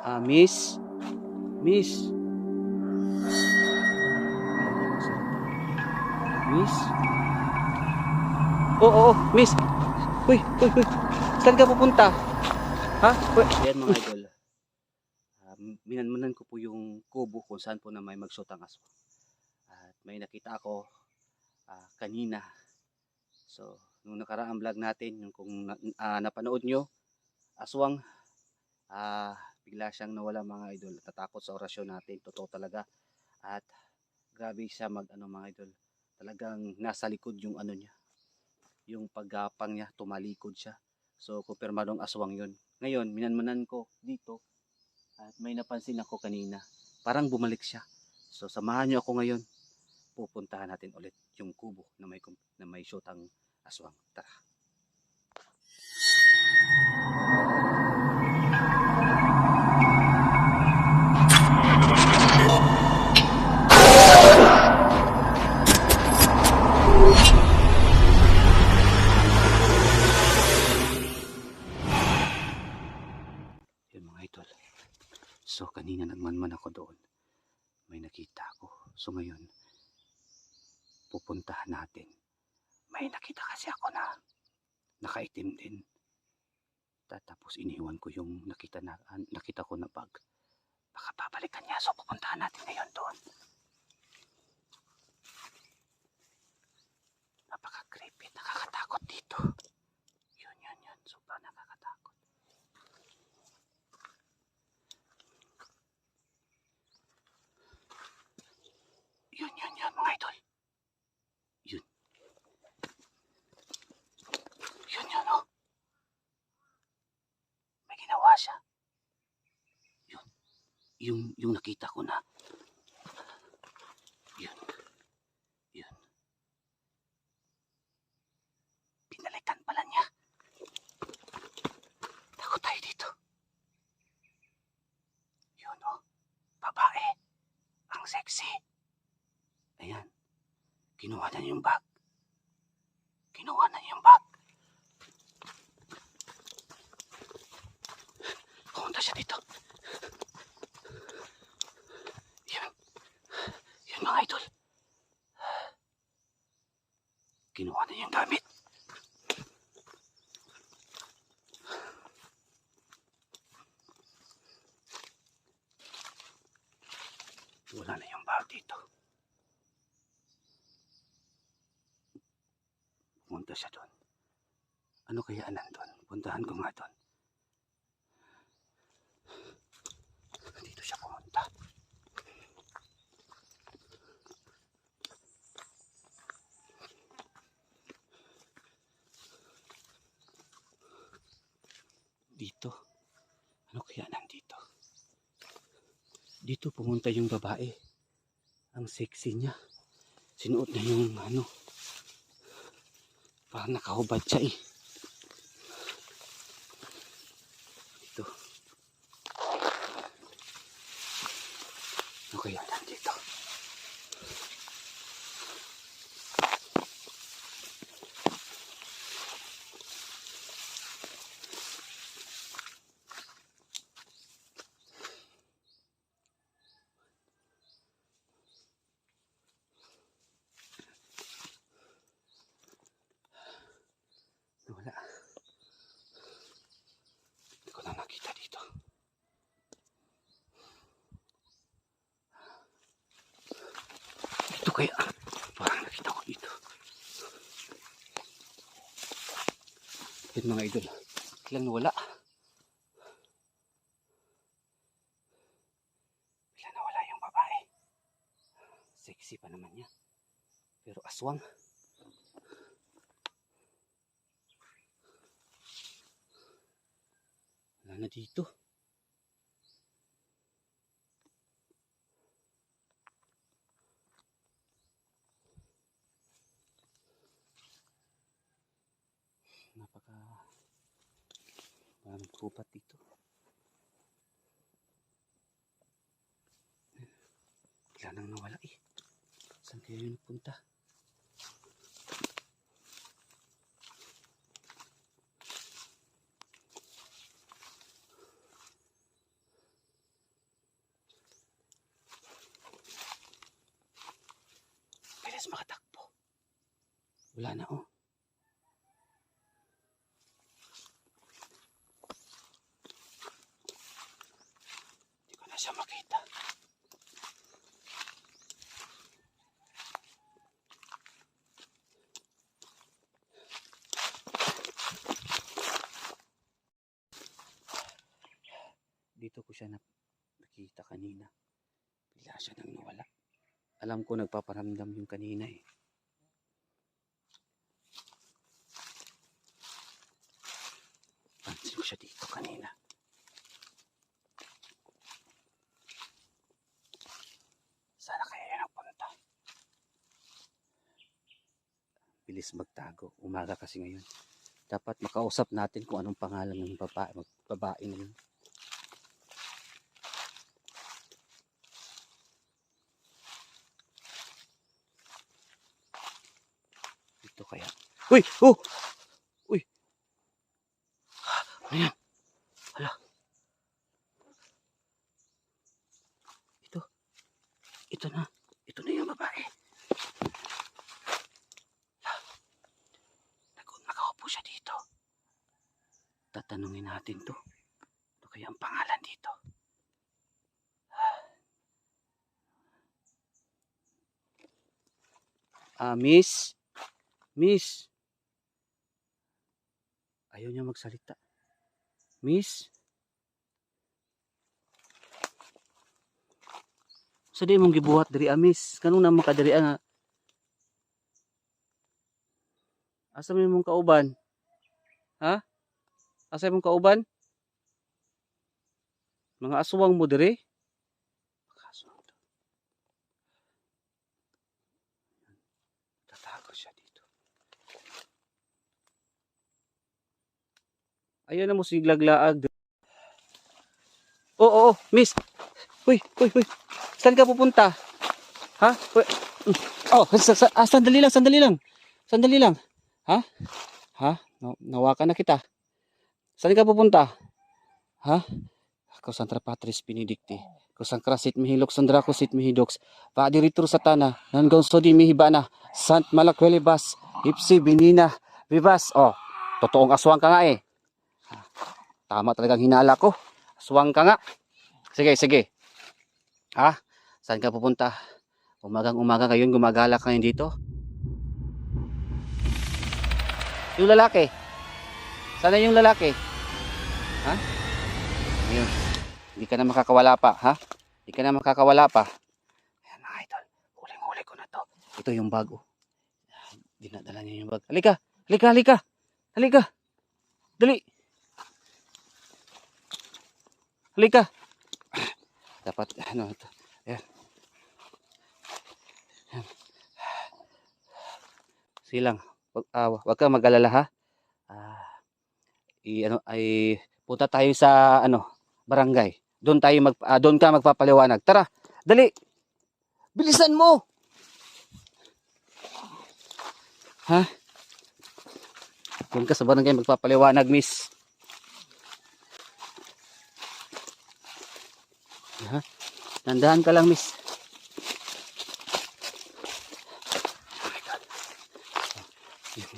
Ah, miss? Miss? Miss? Oo, oo, miss. Uy, uy, uy. Saan ka pupunta? Ha? Uy. Yan mga idol. Um, minanmanan ko po yung kubo kung saan po na may magsuot ang aswang. At may nakita ako ah, kanina. So, nung nakaraang vlog natin, yung kung na, ah, napanood nyo, aswang, ah, bigla siyang nawala mga idol. Tatakot sa orasyon natin. Totoo talaga. At grabe siya mag ano mga idol. Talagang nasa likod yung ano niya. Yung paggapang niya, tumalikod siya. So, kumpirmadong aswang yun. Ngayon, minanmanan ko dito. At may napansin ako kanina. Parang bumalik siya. So, samahan niyo ako ngayon. Pupuntahan natin ulit yung kubo na may, na may shoot ang aswang. Tara. So ngayon, pupuntahan natin. May nakita kasi ako na nakaitim din. Tapos iniwan ko yung nakita na nakita ko na bag. Baka babalikan niya. So pupuntahan natin ngayon doon. Napaka-creepy. Nakakatakot dito. Yun, yun, yun. Sobrang nakakatakot. Yun, yun, yun, mga idol. Yun. Yun, yun, oh. May ginawa siya. Yun. Yung, yung nakita ko na. Yun. Yun. Pinalikan pala niya. Takot tayo dito. Yun, oh. Babae. Ang sexy. Ayan. Kinuha na yung bag. Kinuha na yung bag. Pumunta siya dito. Yan. Yan mga idol. Kinuha na yung gamit. Wala na yung bag dito. Pumunta siya doon. Ano kaya nandun? Puntahan ko nga doon. Dito siya pumunta. Dito. Ano kaya nandito? Dito pumunta yung babae. Ang sexy niya. Sinuot niya yung ano, Parang nakahubad siya eh. Ito. Ano kaya nandito? Wala. Hindi ko na nakita dito. Dito kaya. Parang nakita ko dito. Yan mga idol. Biglang nawala. Biglang nawala yung babae. Sexy pa naman niya. Pero aswang. Wala na dito. kupat dito. Ilan nang nawala eh. Saan kayo yung punta? Bilis makatakbo. Wala na oh. Dito ko siya nak- nakita kanina. Bigla siya nang nawala. Alam ko nagpaparamdam yung kanina eh. Pansin ko siya dito kanina. Sana kaya yan nagpunta. Bilis magtago. Umaga kasi ngayon. Dapat makausap natin kung anong pangalan ng babae, babae na yun. Ito kaya. Uy! Oh! Uy! Ano yan? Hala. Ito. Ito na. Ito na yung babae. Nakaupo siya dito. Tatanungin natin to. Ano kaya ang pangalan dito? Ah, miss? Miss? Ayaw niya magsalita. Miss? Sa di mong gibuhat diri ah, miss. Kanong naman ka diri ah, nga? Asa may mong kauban? Ha? Asa mong kauban? Mga aswang mo diri? Mga aswang to. Tatago siya dito. Ayaw na mo siglaglaag. Oo, oo, miss. Uy, uy, uy. Saan ka pupunta? Ha? Uy. mm. Oh, sa, sa, ah, sandali lang, sandali lang. Sandali lang. Ha? Ha? Na, nawakan na kita. Saan ka pupunta? Ha? Ako santra patris pinidikti. Ko sang krasit mihilok sandra ko sit mihidoks. Pa diritur sa tana. Nanggaw so di mihibana. Sant malakweli bas. Ipsi binina. Bibas. Oh, totoong aswang ka nga eh. Tama talagang hinala ko. Aswang ka nga. Sige, sige. Ha? Saan ka pupunta? Umagang umaga ngayon gumagala ka ngayon dito? Yung lalaki. Sana yung lalaki. Ha? Ayun. Hindi ka na makakawala pa, ha? Hindi ka na makakawala pa. Ayan mga idol. Huling-huli ko na to. Ito yung bago. Dinadala niya yung bag. Halika! Halika! Halika! Halika! Dali! Halika! Dapat, ano ito. Ayan. Ayan. Silang. Wag, ah, wag ka mag-alala ha. Ah, i, ano, ay, punta tayo sa, ano, barangay. Doon tayo mag, ah, doon ka magpapaliwanag. Tara, dali! Bilisan mo! Ha? Doon ka sa barangay magpapaliwanag, miss. Nandahan ka lang, miss.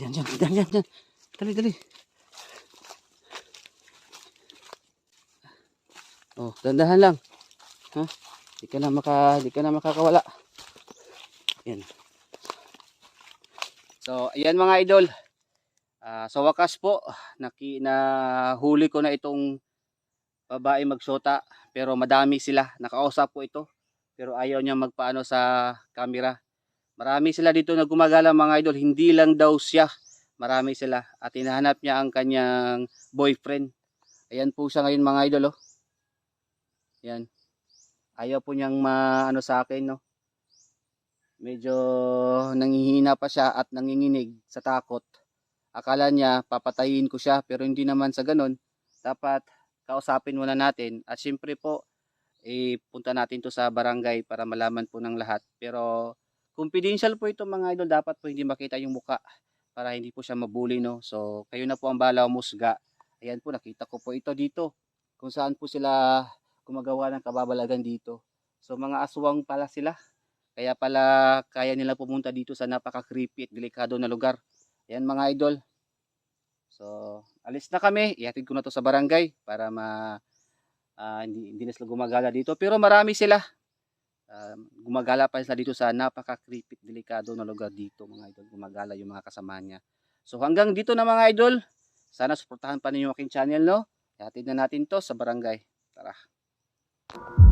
Yan, yan, yan, yan, yan. Dali, dali. Oh, dandahan lang. Ha? Di ka na maka, di ka na makakawala. Yan. So, ayan mga idol. Ah, sa wakas po, naki, na ko na itong babae magsota. Pero madami sila. Nakausap po ito. Pero ayaw niya magpaano sa camera. Marami sila dito na gumagala mga idol. Hindi lang daw siya. Marami sila. At hinahanap niya ang kanyang boyfriend. Ayan po siya ngayon mga idol. Oh. Yan. Ayaw po niyang maano sa akin. No? Medyo nangihina pa siya at nanginginig sa takot. Akala niya papatayin ko siya pero hindi naman sa ganun. Dapat kausapin muna natin. At syempre po, eh, punta natin to sa barangay para malaman po ng lahat. Pero confidential po ito mga idol. Dapat po hindi makita yung muka para hindi po siya mabuli. No? So kayo na po ang bala musga. Ayan po, nakita ko po ito dito. Kung saan po sila gumagawa ng kababalagan dito. So mga aswang pala sila. Kaya pala kaya nila pumunta dito sa napaka-creepy at delikado na lugar. Ayan mga idol. So, alis na kami. Ihatid ko na to sa barangay para ma ah, hindi, hindi na sila gumagala dito. Pero marami sila. Ah, gumagala pa sila dito sa napaka-creepy, delikado na lugar dito mga idol. Gumagala yung mga kasama niya. So hanggang dito na mga idol. Sana suportahan pa ninyo aking channel no. Ihatid na natin to sa barangay. Tara.